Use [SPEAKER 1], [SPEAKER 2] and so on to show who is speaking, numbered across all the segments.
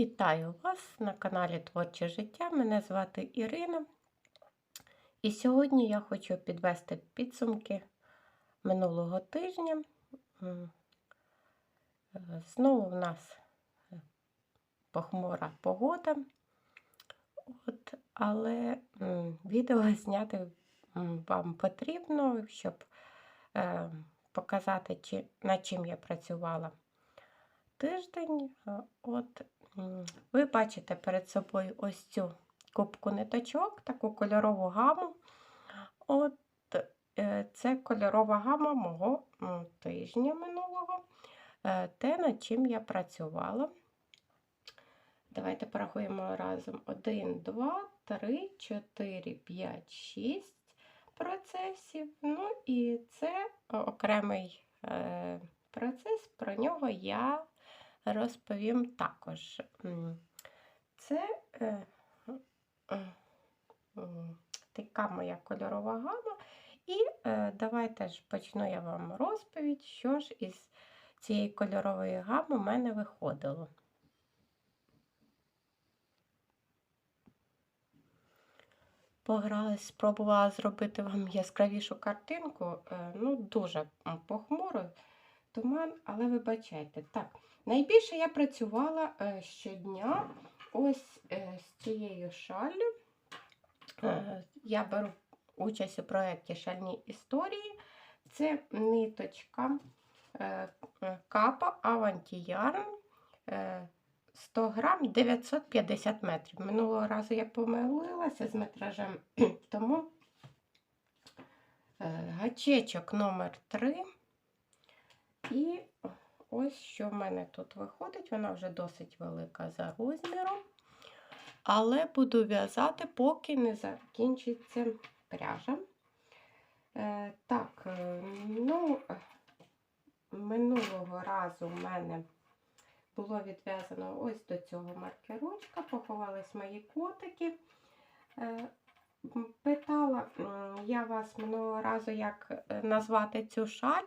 [SPEAKER 1] Вітаю вас на каналі Творче життя. Мене звати Ірина. І сьогодні я хочу підвести підсумки минулого тижня. Знову в нас похмура погода. От, але відео зняти вам потрібно, щоб е, показати, над чим я працювала тиждень. От Ви бачите перед собою ось цю кубку ниточок, таку кольорову гаму. От е, це кольорова гама мого тижня минулого, е, те, над чим я працювала. Давайте порахуємо разом. 1, 2, 3, 4, 5, 6 процесів. Ну і це окремий е, процес, про нього я розповім також. Це е, е, така моя кольорова гама. І е, давайте ж почну я вам розповідь, що ж із цієї кольорової гами в мене виходило. Погралась, спробувала зробити вам яскравішу картинку. е, Ну, дуже похмуро, туман, але вибачайте. Так, найбільше я працювала е, щодня ось е, з цією шаллю. Е, Я беру участь у проєкті Шальні історії. Це ниточка капа Авантіярн. е, 100 грам 950 метрів. Минулого разу я помилилася з метражем, тому гачечок номер 3 І ось що в мене тут виходить. Вона вже досить велика за розміром. Але буду в'язати, поки не закінчиться пряжа. Е, так, е, ну, минулого разу в мене було відв'язано ось до цього маркерочка, поховались мої котики. Е, Питала я вас минулого разу, як е, назвати цю шаль.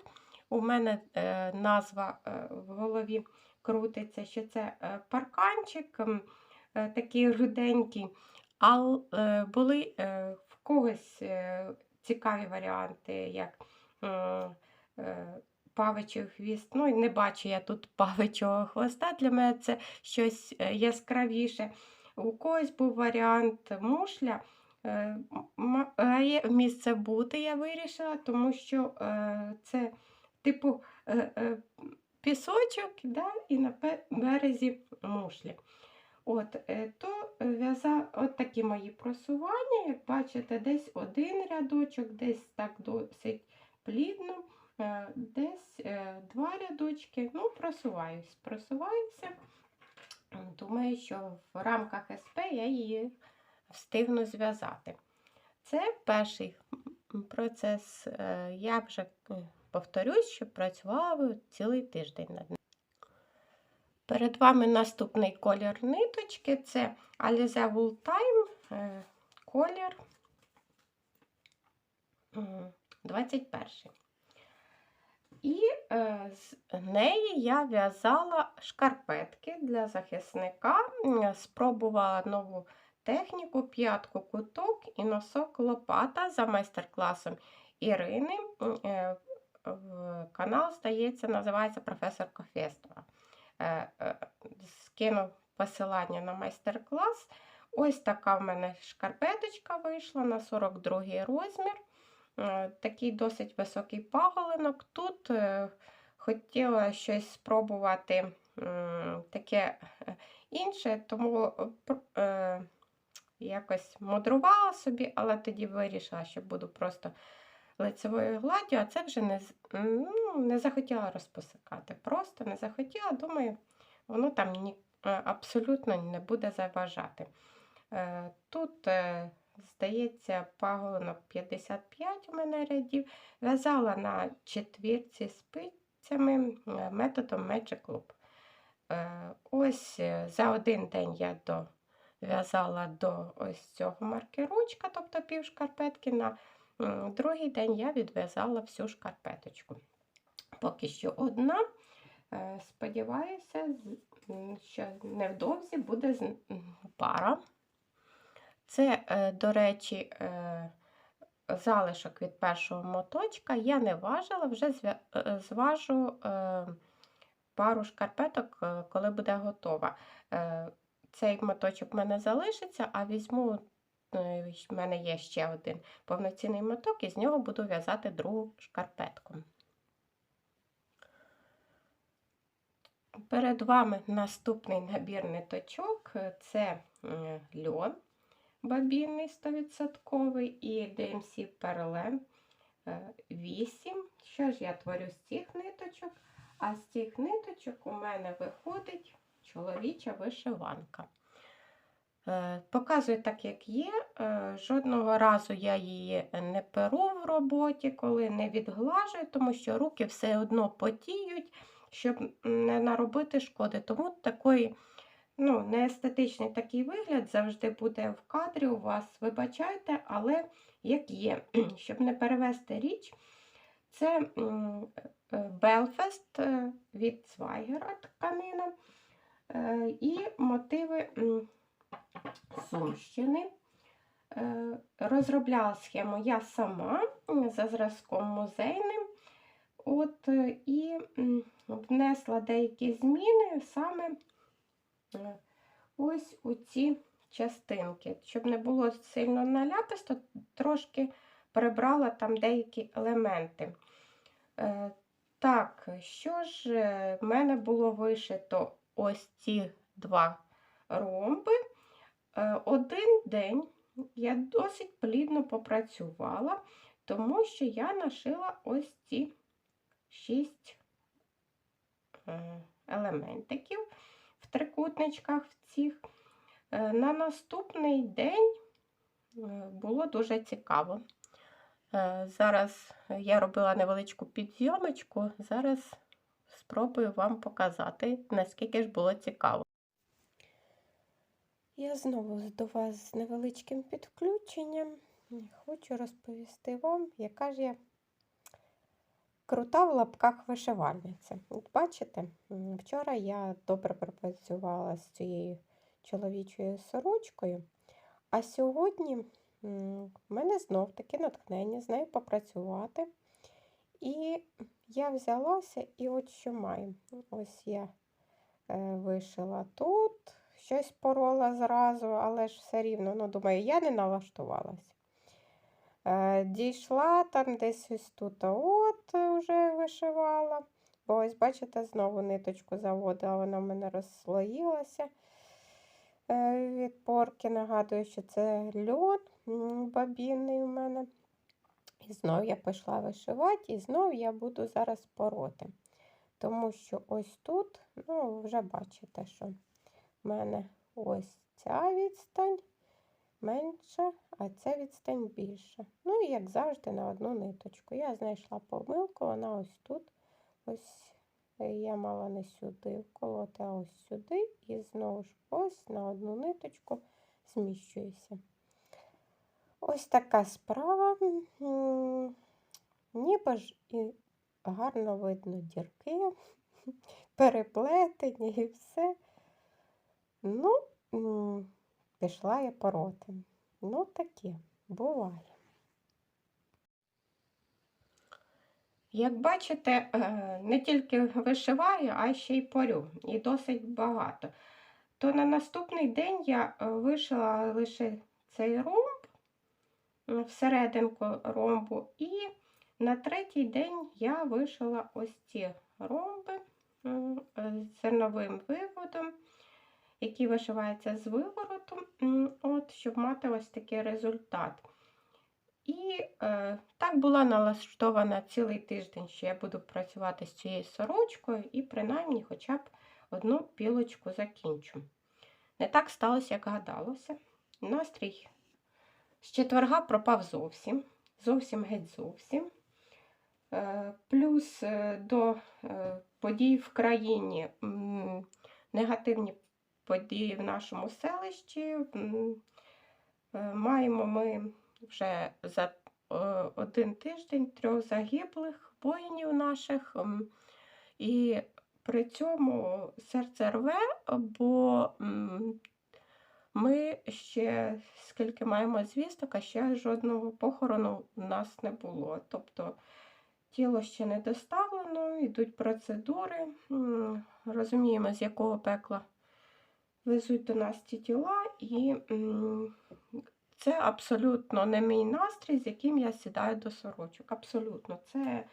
[SPEAKER 1] У мене е, назва е, в голові крутиться, що це е, парканчик, такий руденький. А були в когось цікаві варіанти, як павичий хвіст. Ну, не бачу я тут павичого хвоста. Для мене це щось яскравіше. У когось був варіант мушля. Має місце бути, я вирішила, тому що це типу е, е, пісочок да, і на березі мушлі. От, е, то в'яза от такі мої просування, як бачите, десь один рядочок, десь так досить плідно, десь два рядочки. Ну, просуваюсь, просуваюся. Думаю, що в рамках СП я її встигну зв'язати. Це перший процес. Я вже повторюсь, що працювала цілий тиждень над ним. Перед вами наступний колір ниточки це Alize Wool Time е, колір 21. І е, з неї я в'язала шкарпетки для захисника. Спробувала нову техніку, п'ятку куток і носок лопата за майстер-класом Ірини. Канал, здається, називається професор Кофєстова. Е, е, Скинув посилання на майстер-клас. Ось така в мене шкарпеточка вийшла на 42 розмір. Такий досить високий паголинок. Тут е, хотіла щось спробувати таке інше, тому якось мудрувала собі, але тоді вирішила, що буду просто лицевою гладдю, а це вже не, ну, не захотіла розпосикати. Просто не захотіла, думаю, воно там ні, е, абсолютно не буде заважати. Е, Тут, е, здається, паголинок 55 у мене рядів. В'язала на четвірці спицями методом Magic Loop. Ось за один день я дов'язала до ось цього маркерочка, тобто пів шкарпетки. На другий день я відв'язала всю шкарпеточку. Поки що одна. Е, Сподіваюся, що невдовзі буде пара. Це, е, до речі, е, залишок від першого моточка. Я не важила, вже е, зважу е, пару шкарпеток, е, коли буде готова. Е, Цей моточок в мене залишиться, а візьму, е, в мене є ще один повноцінний моток, і з нього буду в'язати другу шкарпетку. Перед вами наступний набір ниточок це е, льон бабінний 100% і DMC Perlen 8. Що ж я творю з цих ниточок? А з цих ниточок у мене виходить чоловіча вишиванка. Е, Показую так, як є. Е, Жодного разу я її не перу в роботі, коли не відглажую, тому що руки все одно потіють, щоб не наробити шкоди. Тому такий ну, неестетичний такий вигляд завжди буде в кадрі у вас. Вибачайте, але як є, щоб не перевести річ, це Белфест від Свайгера тканина і мотиви Сумщини. Е, Розробляла схему я сама за зразком музейним. От, е, і внесла деякі зміни саме е, ось у ці частинки. Щоб не було сильно наляписто, трошки прибрала там деякі елементи. Так, що ж в мене було вишито ось ці два ромби. Е, Один день я досить плідно попрацювала, тому що я нашила ось ці шість е, елементиків в трикутничках в цих. Е, На наступний день було дуже цікаво. Зараз я робила невеличку підйомочку, зараз спробую вам показати, наскільки ж було цікаво. Я знову до вас з невеличким підключенням. Хочу розповісти вам, яка ж я крута в лапках вишивальниця. От бачите, вчора я добре пропрацювала з цією чоловічою сорочкою, а сьогодні в мене знов таки натхнення з нею попрацювати. І я взялася і от що маю. Ось я е, вишила тут, щось порола зразу, але ж все рівно, ну, думаю, я не налаштувалась. Е, Дійшла там десь ось тут, от вже вишивала. Бо ось, бачите, знову ниточку заводила, вона в мене розслоїлася е, від порки. Нагадую, що це льон бабінний у мене. І знов я пішла вишивати, і знов я буду зараз пороти. Тому що ось тут, ну, вже бачите, що в мене ось ця відстань менша, а ця відстань більша. Ну, і як завжди, на одну ниточку. Я знайшла помилку, вона ось тут. Ось е, я мала не сюди вколоти, а ось сюди. І знову ж ось на одну ниточку зміщуюся. Ось така справа. Ніби ж і гарно видно дірки, переплетені і все. Ну, пішла я пороти. Ну, таке буває. Як бачите, е, не тільки вишиваю, а ще й порю, і досить багато. То на наступний день я е, вишила лише цей ромб, всерединку ромбу, і на третій день я вишила ось ці ромби з зерновим виводом, який вишивається з виворотом, м, от, щоб мати ось такий результат. І е, так була налаштована цілий тиждень, що я буду працювати з цією сорочкою і принаймні хоча б одну пілочку закінчу. Не так сталося, як гадалося. Настрій з четверга пропав зовсім, зовсім геть зовсім. Е, плюс е, до е, подій в країні м, негативні події в нашому селищі. Е, Маємо ми вже за е, один тиждень трьох загиблих воїнів наших. І при цьому серце рве, бо ми ще скільки маємо звісток, а ще жодного похорону у нас не було. Тобто тіло ще не доставлено, йдуть процедури. Розуміємо, з якого пекла везуть до нас ці тіла, і це абсолютно не мій настрій, з яким я сідаю до сорочок. Абсолютно, це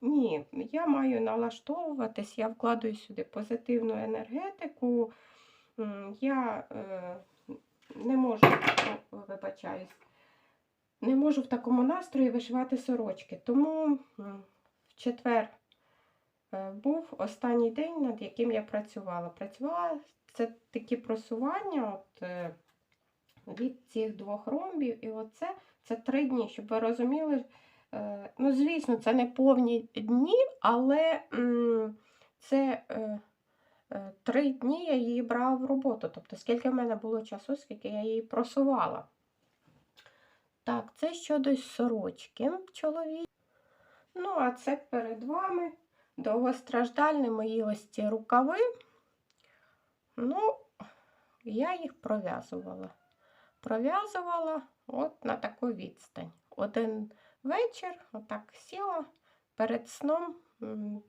[SPEAKER 1] ні. Я маю налаштовуватись, я вкладаю сюди позитивну енергетику. Я е, не можу, вибачаюсь, не можу в такому настрої вишивати сорочки. Тому в четвер е, був останній день, над яким я працювала. Працювала це такі просування от, е, від цих двох ромбів. І оце це три дні, щоб ви розуміли. е, Ну, звісно, це не повні дні, але це е, три дні я її брала в роботу. Тобто, скільки в мене було часу, скільки я її просувала. Так, це щодо сорочки чоловік. Ну, а це перед вами довгостраждальні мої ось ці рукави. Ну, я їх пров'язувала. Пров'язувала от на таку відстань. Один вечір, отак сіла перед сном,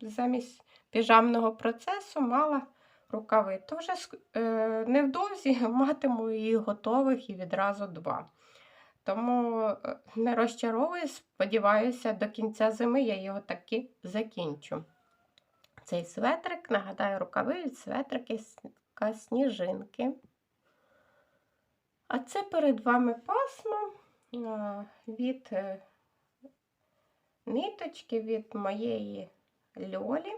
[SPEAKER 1] замість піжамного процесу мала рукави. То вже е, невдовзі матиму їх готових і відразу два. Тому е, не розчаровуюсь, сподіваюся, до кінця зими я його таки закінчу. Цей светрик, нагадаю, рукави від светрики Ка сніжинки. А це перед вами пасмо від е, ниточки від моєї льолі.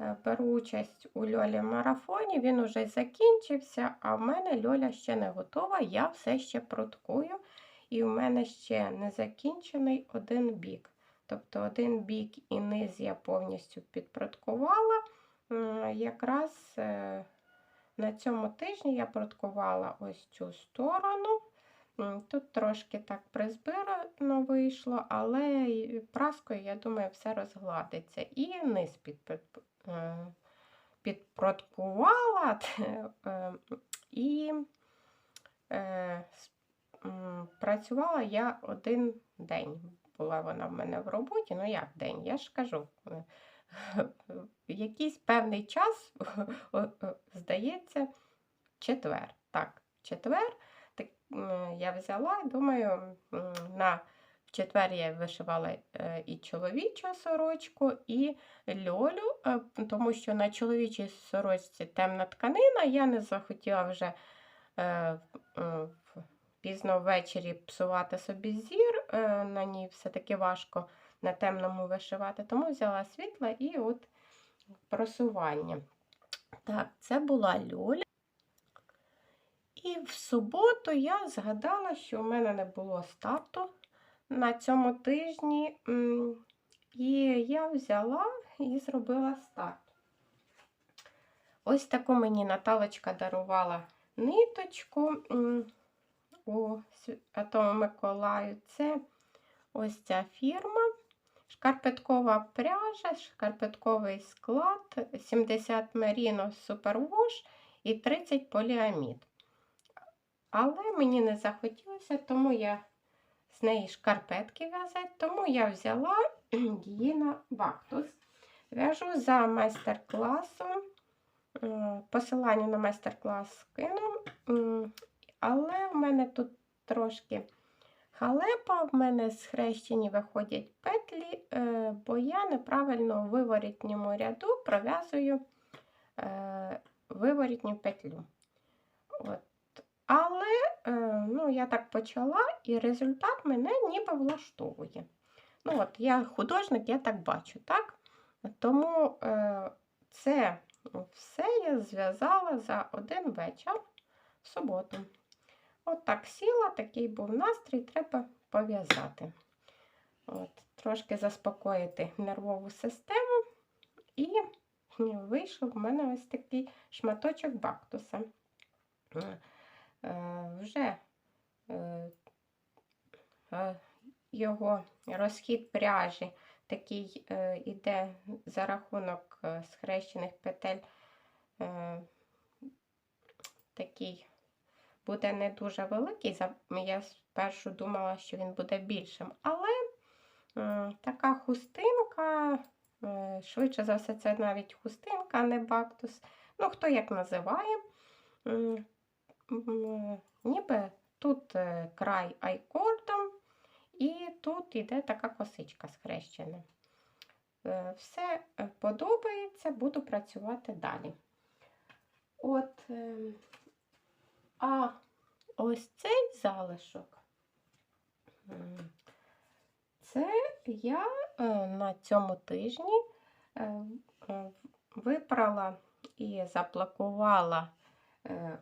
[SPEAKER 1] Е, Беру участь у льолі марафоні, він уже закінчився, а в мене льоля ще не готова, я все ще проткую, і в мене ще не закінчений один бік. Тобто один бік і низ я повністю підпроткувала. Якраз е, на цьому тижні я проткувала ось цю сторону. Тут трошки так призбирано вийшло, але праскою, я думаю, все розгладиться. І низ під, е, підпроткувала е, і е, працювала я один день. Була вона в мене в роботі, ну як день, я ж кажу. Якийсь певний час, здається, четвер. Так, четвер. Так, я взяла, думаю, на четвер я вишивала е, і чоловічу сорочку, і льолю, е, тому що на чоловічій сорочці темна тканина, я не захотіла вже е, пізно ввечері псувати собі зір, на ній все-таки важко на темному вишивати, тому взяла світла і от просування. Так, це була Льоля. І в суботу я згадала, що у мене не було старту на цьому тижні. І я взяла і зробила старт. Ось таку мені Наталочка дарувала ниточку у Святому Миколаю. Це ось ця фірма. Шкарпеткова пряжа, шкарпетковий склад, 70 меріно супервош і 30 поліамід. Але мені не захотілося, тому я з неї шкарпетки в'язати, тому я взяла її на бактус. В'яжу за майстер-класом. Е, Посилання на майстер-клас скину. Але в мене тут трошки халепа, в мене схрещені виходять петлі, е, бо я неправильно у виворітньому ряду пров'язую е, виворітню петлю. Але е, ну, я так почала, і результат мене ніби влаштовує. Ну, Я художник, я так бачу, так? Тому це все я зв'язала за один вечір в суботу. От сіла, такий був настрій, треба пов'язати. От, Трошки заспокоїти нервову систему. І вийшов в мене ось такий шматочок бактуса. Е, е, Вже е, його розхід пряжі такий е, іде за рахунок схрещених петель. Такий буде не дуже великий. Я спершу думала, що він буде більшим. Але така хустинка, е, швидше за все, це навіть хустинка, а не бактус. Ну, хто як називає. М, Ніби тут е, край айкордом, і тут іде така косичка схрещена. Е, Все е, подобається, буду працювати далі. От, е, а ось цей залишок. Це я е, на цьому тижні е, випрала і заплакувала е,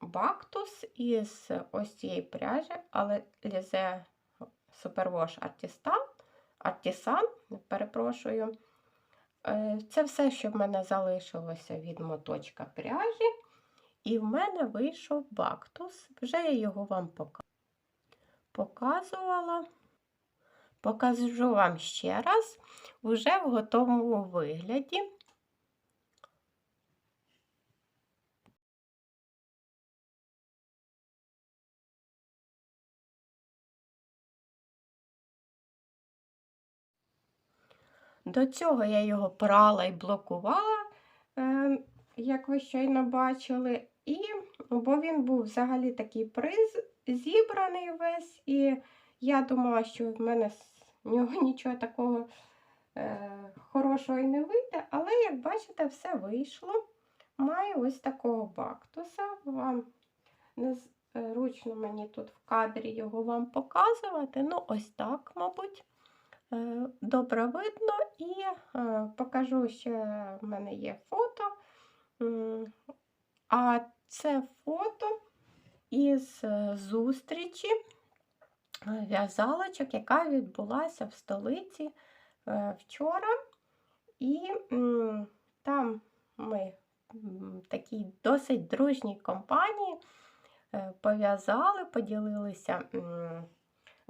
[SPEAKER 1] бактус із ось цієї пряжі, але Лізе Superwash Artisan, Artisan, перепрошую. Це все, що в мене залишилося від моточка пряжі. І в мене вийшов бактус. Вже я його вам пока- показувала. Покажу вам ще раз, вже в готовому вигляді. До цього я його прала і блокувала, е, як ви щойно бачили. І, бо він був взагалі такий приз зібраний весь, і я думала, що в мене з нього нічого такого е, хорошого і не вийде, але, як бачите, все вийшло. Маю ось такого бактуса. Вам незручно мені тут в кадрі його вам показувати. Ну, ось так, мабуть. Е, Добре видно, і е, покажу ще в мене є фото. А це фото із е, зустрічі е, в'язалочок, яка відбулася в столиці е, вчора. І там ми такій досить дружній компанії пов'язали, поділилися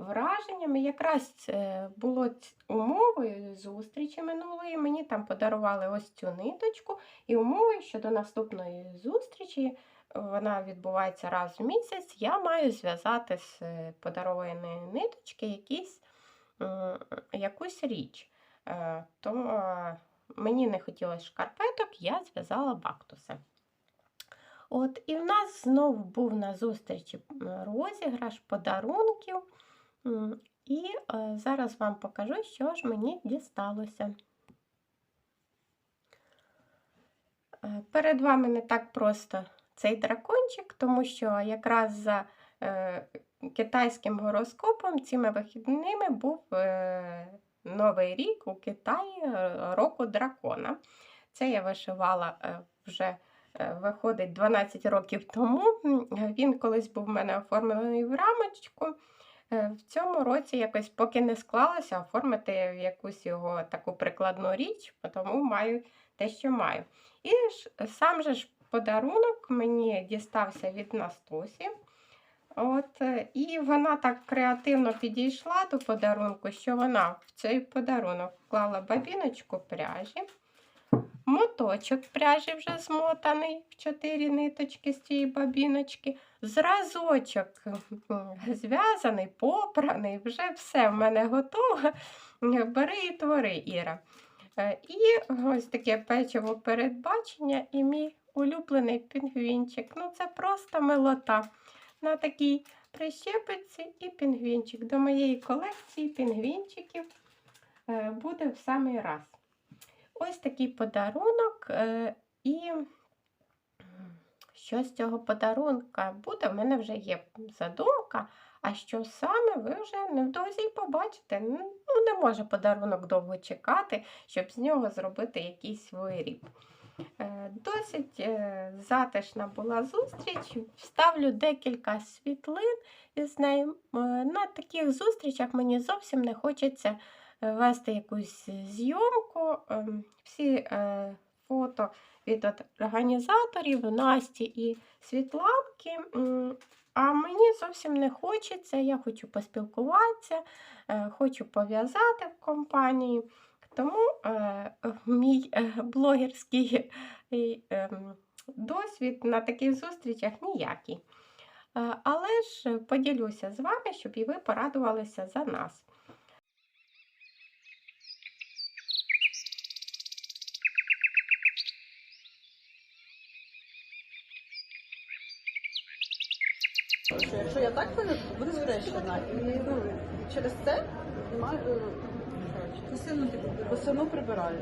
[SPEAKER 1] враженнями. Якраз це було умовою зустрічі минулої. Мені там подарували ось цю ниточку, і умовою, що до наступної зустрічі вона відбувається раз в місяць, я маю зв'язати з е, подарованої ниточки якісь, якусь річ. Е, То е, мені не хотілося шкарпеток, я зв'язала бактуси. От, і в нас знову був на зустрічі розіграш подарунків. І е, зараз вам покажу, що ж мені дісталося. Е, Перед вами не так просто цей дракончик, тому що якраз за е, китайським гороскопом цими вихідними був Новий рік у Китаї року дракона. Це я вишивала вже виходить 12 років тому. Він колись був в мене оформлений в рамочку. Е, В цьому році якось поки не склалося оформити якусь його таку прикладну річ, тому маю те, що маю. І сам же ж подарунок мені дістався від Настусі. От, е, і вона так креативно підійшла до подарунку, що вона в цей подарунок вклала бабіночку пряжі, моточок пряжі вже змотаний в чотири ниточки з цієї бабіночки, зразочок зв'язаний, попраний, вже все в мене готове. Бери і твори, Іра. Е, І ось таке печиво передбачення і мій улюблений пінгвінчик. Ну, це просто милота. На такій прищепиці і пінгвінчик. До моєї колекції пінгвінчиків е, буде в самий раз. Ось такий подарунок. е, І що з цього подарунка буде, в мене вже є задумка. А що саме ви вже невдовзі й побачите. Ну, не може подарунок довго чекати, щоб з нього зробити якийсь виріб. Е, Досить е, затишна була зустріч. Вставлю декілька світлин із нею. На таких зустрічах мені зовсім не хочеться вести якусь зйомку. Ем, Всі е, фото від організаторів Насті і Світланки. А мені зовсім не хочеться. Я хочу поспілкуватися, е, хочу пов'язати в компанії. Тому е, мій блогерський ем, досвід на таких зустрічах ніякий. Але ж поділюся з вами, щоб і ви порадувалися за нас.
[SPEAKER 2] Що якщо я так ходю, буде схрещена. І ну, через це немає косину, косину прибираю.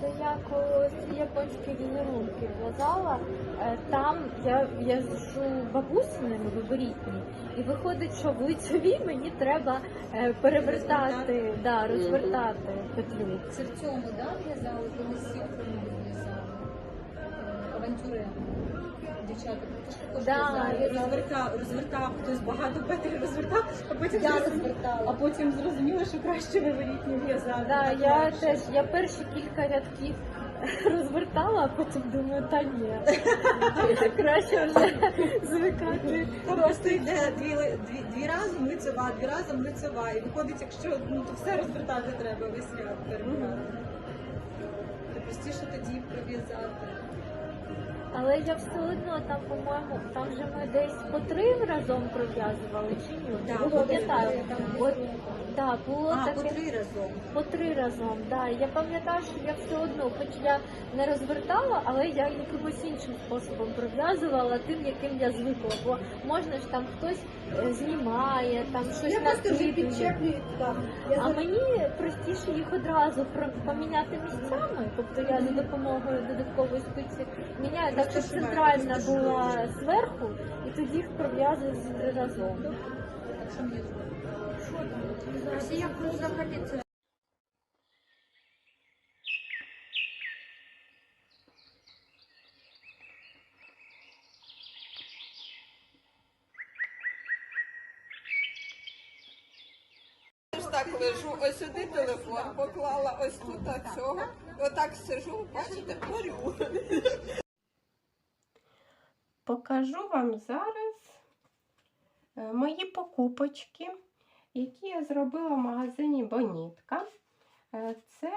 [SPEAKER 3] Це я коли ці японські візерунки в'язала, е, там я в'яжу бабусиними виборітні, і виходить, що в лицевій мені треба е, перевертати, да, розвертати петлю.
[SPEAKER 4] Це в цьому, да, в'язали, коли сітками в'язали? Е, Авантюри. Дівчата, ти ж також
[SPEAKER 3] Да,
[SPEAKER 2] Розвертав, розвертав, хтось багато петель розвертав, а потім,
[SPEAKER 4] Я розвертала.
[SPEAKER 2] а потім зрозуміла, що краще виворітні в'язати.
[SPEAKER 3] Да,
[SPEAKER 2] Так
[SPEAKER 3] я
[SPEAKER 2] легше.
[SPEAKER 3] теж я перші кілька рядків розвертала, а потім думаю, та ні. Краще вже звикати.
[SPEAKER 5] Просто йде дві, дві, дві разом лицева, дві разом лицева. І виходить, якщо ну, то все розвертати треба, весь ряд. Простіше тоді прив'язати.
[SPEAKER 3] Але я все одно там, по-моєму, там же ми десь по три разом прив'язували чи ні?
[SPEAKER 5] Так,
[SPEAKER 3] пам'ятаю. От, так, було
[SPEAKER 5] А, по три разом.
[SPEAKER 3] По три разом, да. Я пам'ятаю, що я все одно, хоч я не розвертала, але я якимось іншим способом пров'язувала тим, яким я звикла. Бо можна ж там хтось е, знімає, там щось
[SPEAKER 5] Я просто вже підчеплюю там. Я
[SPEAKER 3] А мені простіше їх одразу про- поміняти місцями, тобто я за допомогою додаткової спиці міняю так, щоб
[SPEAKER 5] Розташувати,
[SPEAKER 3] центральна була зверху, і тоді їх пров'язую з- разом.
[SPEAKER 4] Що мені?
[SPEAKER 5] Росія взагалі це
[SPEAKER 6] так лежу, ось сюди телефон поклала, ось тут цього. Отак сижу, бачите, горю.
[SPEAKER 1] Покажу вам зараз е, мої покупочки, які я зробила в магазині Бонітка. Е, Це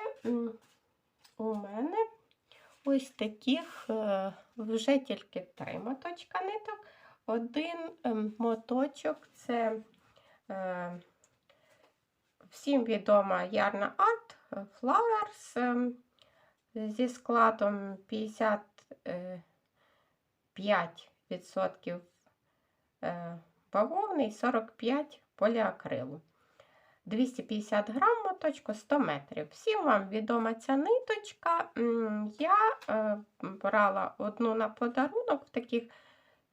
[SPEAKER 1] у мене ось таких е, вже тільки три моточка ниток. Один ем, моточок це е, всім відома Ярна Art Flowers ем, зі складом 50. е, 5% е, бавовни і 45 поліакрилу. 250 грам моточку 100 метрів. Всім вам відома ця ниточка. Я е, брала одну на подарунок в таких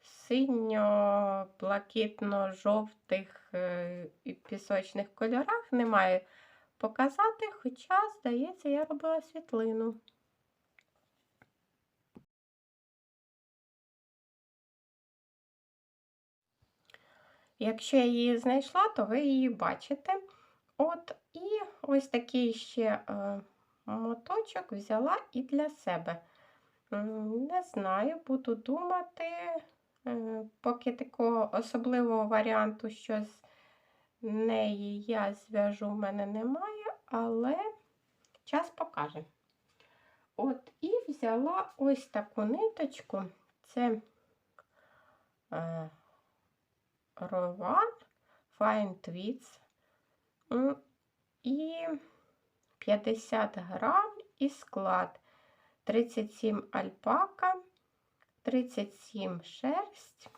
[SPEAKER 1] синьо-блакитно-жовтих е, пісочних кольорах. Не маю показати, хоча, здається, я робила світлину. Якщо я її знайшла, то ви її бачите. От, і ось такий ще е, моточок взяла і для себе. Не знаю, буду думати, е, поки такого особливого варіанту, що з неї я зв'яжу, в мене немає, але час покаже. От, і взяла ось таку ниточку. Це е, Rowan Fine Tweeds і 50 грам і склад 37 альпака, 37 шерсть,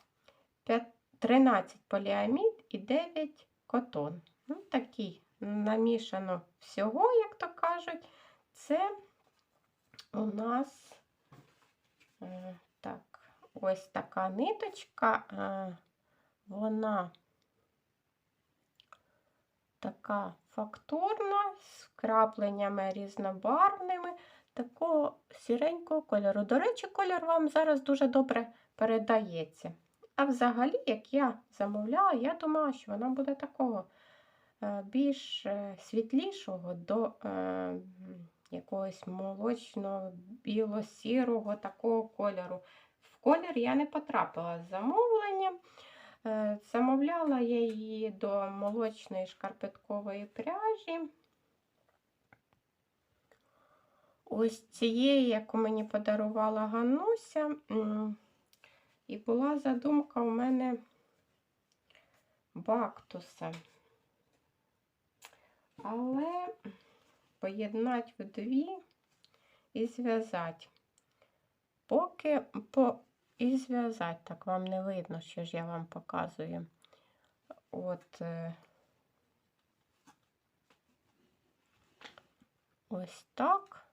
[SPEAKER 1] 13 поліамід і 9 котон. Ну, такий намішано всього, як то кажуть. Це у нас е, так, ось така ниточка. Вона така фактурна, з вкрапленнями різнобарвними, такого сіренького кольору. До речі, кольор вам зараз дуже добре передається. А взагалі, як я замовляла, я думала, що вона буде такого е, більш е, світлішого до е, якогось молочно-біло-сірого такого кольору. В колір я не потрапила з замовленням. Е, Замовляла я її до молочної шкарпеткової пряжі. Ось цієї, яку мені подарувала Гануся. І була задумка у мене бактуса. Але поєднати в дві і зв'язати. Поки по і зв'язати, так вам не видно, що ж я вам показую. От е, ось так.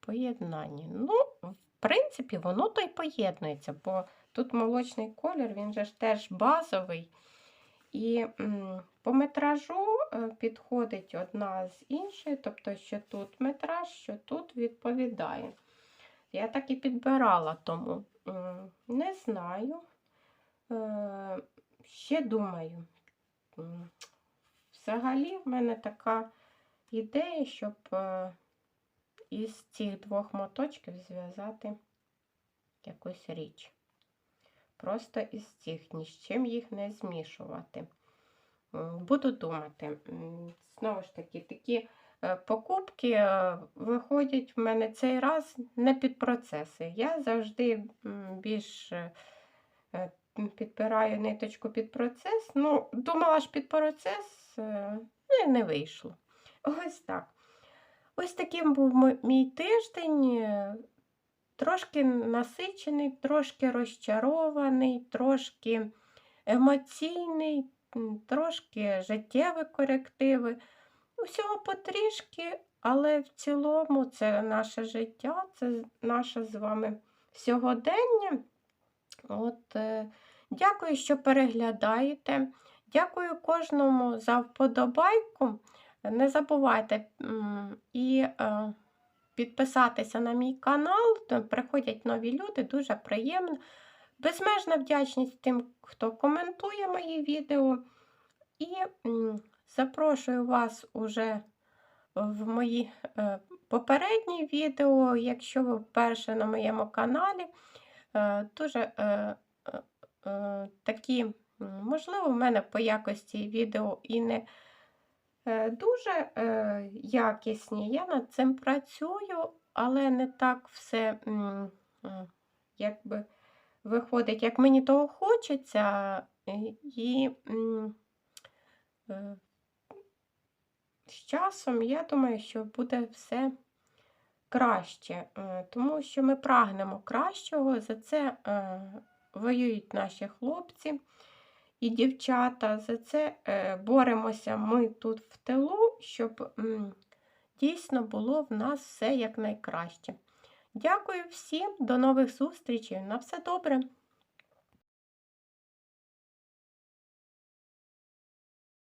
[SPEAKER 1] Поєднання. Ну, в принципі, воно то й поєднується, бо тут молочний колір, він же ж теж базовий. І по метражу е, підходить одна з іншої, тобто, що тут метраж, що тут відповідає. Я так і підбирала тому. Не знаю. Е, Ще думаю. Взагалі, в мене така ідея, щоб е, із цих двох моточків зв'язати якусь річ. Просто із цих, ні з чим їх не змішувати. Буду думати. Знову ж таки, такі покупки е, виходять в мене цей раз не під процеси. Я завжди більш е, е, підбираю ниточку під процес. Ну, думала ж під процес, е, ну і не вийшло. Ось так. Ось таким був мій тиждень. е, Трошки насичений, трошки розчарований, трошки емоційний, трошки життєві корективи. Усього потрішки, але в цілому це наше життя, це наше з вами сьогодення. От, е, дякую, що переглядаєте. Дякую кожному за вподобайку. Не забувайте і е, підписатися на мій канал. Приходять нові люди, дуже приємно. Безмежна вдячність тим, хто коментує мої відео. І запрошую вас уже в мої е, попередні відео, якщо ви вперше на моєму каналі. Е, дуже е, такі, можливо, в мене по якості відео і не дуже якісні. Я над цим працюю, але не так все якби виходить, як мені того хочеться. І з часом я думаю, що буде все краще, е, тому що ми прагнемо кращого, за це е, воюють наші хлопці і дівчата, за це е, боремося ми тут в тилу, щоб дійсно було в нас все якнайкраще. Дякую всім, до нових зустрічей. На все добре!